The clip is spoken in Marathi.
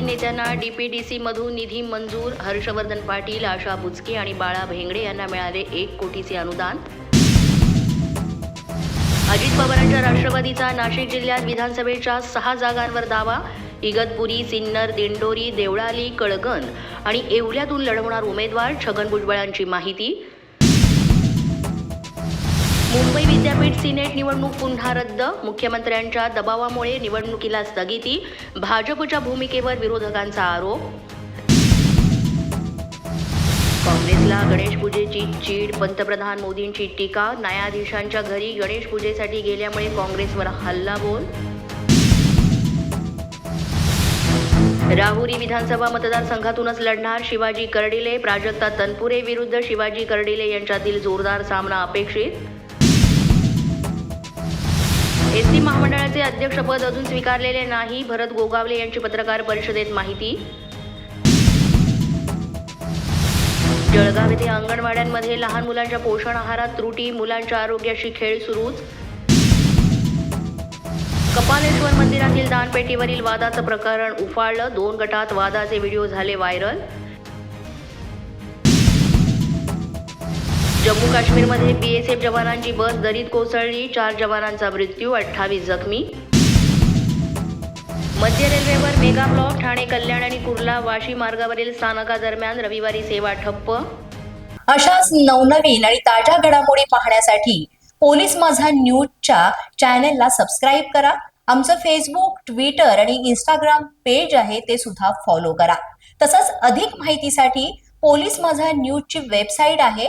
नेत्यांना डीपीडीसी मधून निधी मंजूर हर्षवर्धन पाटील आशा बुचके आणि बाळा भेंगडे यांना मिळाले एक कोटीचे अनुदान. अजित पवारांच्या राष्ट्रवादीचा नाशिक जिल्ह्यात विधानसभेच्या सहा जागांवर दावा. इगतपुरी सिन्नर दिंडोरी देवळाली कळगण आणि येवल्यातून लढवणार उमेदवार छगन भुजबळांची माहिती. मुंबई विद्यापीठ सिनेट निवडणूक पुन्हा रद्द. मुख्यमंत्र्यांच्या दबावामुळे निवडणुकीला स्थगिती. भाजपच्या भूमिकेवर विरोधकांचा आरोप. काँग्रेसला गणेश पूजेची चीड. पंतप्रधान मोदींची टीका. न्यायाधीशांच्या घरी गणेश पूजेसाठी गेल्यामुळे काँग्रेसवर हल्लाबोल राहुरी विधानसभा मतदारसंघातूनच लढणार शिवाजी कर्डिले. प्राजक्ता तनपुरे विरुद्ध शिवाजी कर्डिले यांच्यातील जोरदार सामना अपेक्षित. एस टी महामंडळाचे अध्यक्षपद अजून स्वीकारलेले नाही. भरत गोगावले यांची पत्रकार परिषदेत माहिती. जळगाव येथे अंगणवाड्यांमध्ये लहान मुलांच्या पोषण आहारात त्रुटी मुलांच्या आरोग्याशी खेळ सुरूच. कपालेश्वर मंदिरातील दानपेटीवरील वादाचं प्रकरण उफाळलं. दोन गटात वादाचे व्हिडिओ झाले व्हायरल. जम्मू काश्मीरमध्ये बीएसएफ जवानांची बस दरीत कोसळली. चार जवानांचा मृत्यू अठ्ठावीस जखमी. मध्य रेल्वेवर मेगा ब्लॉक ठाणे कल्याण आणि कुर्ला वाशी मार्गावरील स्थानकादरम्यान रविवारी सेवा ठप्प. अशाच नवनवीन आणि ताज्या घडामोडी पाहण्यासाठी पोलीस माझा न्यूजच्या चॅनेलला सबस्क्राईब करा. आमचं फेसबुक ट्विटर आणि इंस्टाग्राम पेज आहे ते सुद्धा फॉलो करा. तसंच अधिक माहितीसाठी पोलीस माझा न्यूजची वेबसाईट आहे